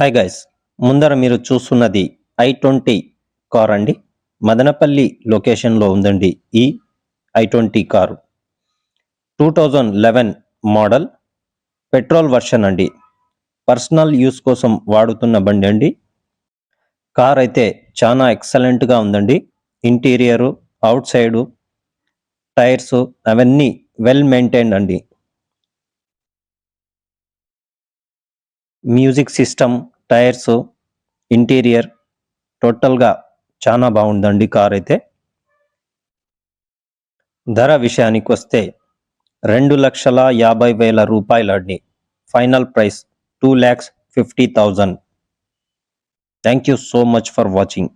Hi guys ముందర మీరు చూస్తున్నది ఐ ట్వంటీ కార్ అండి. మదనపల్లి లొకేషన్లో ఉందండి ఈ i twenty car. Two thousand eleven model petrol version అండి. పర్సనల్ యూస్ కోసం వాడుతున్న బండి అండి. కార్ అయితే చాలా ఎక్సలెంట్గా ఉందండి. ఇంటీరియరు అవుట్ సైడు టైర్స్ అవన్నీ వెల్ మెయింటైన్డ్ అండి. మ్యూజిక్ సిస్టమ్ టైర్స్ ఇంటీరియర్ టోటల్గా చాలా బాగుందండి కార్ అయితే. ధర విషయానికి వస్తే రెండు లక్షల యాభై వేల రూపాయలండి. Final price two lakhs fifty thousand. Thank you so much for watching.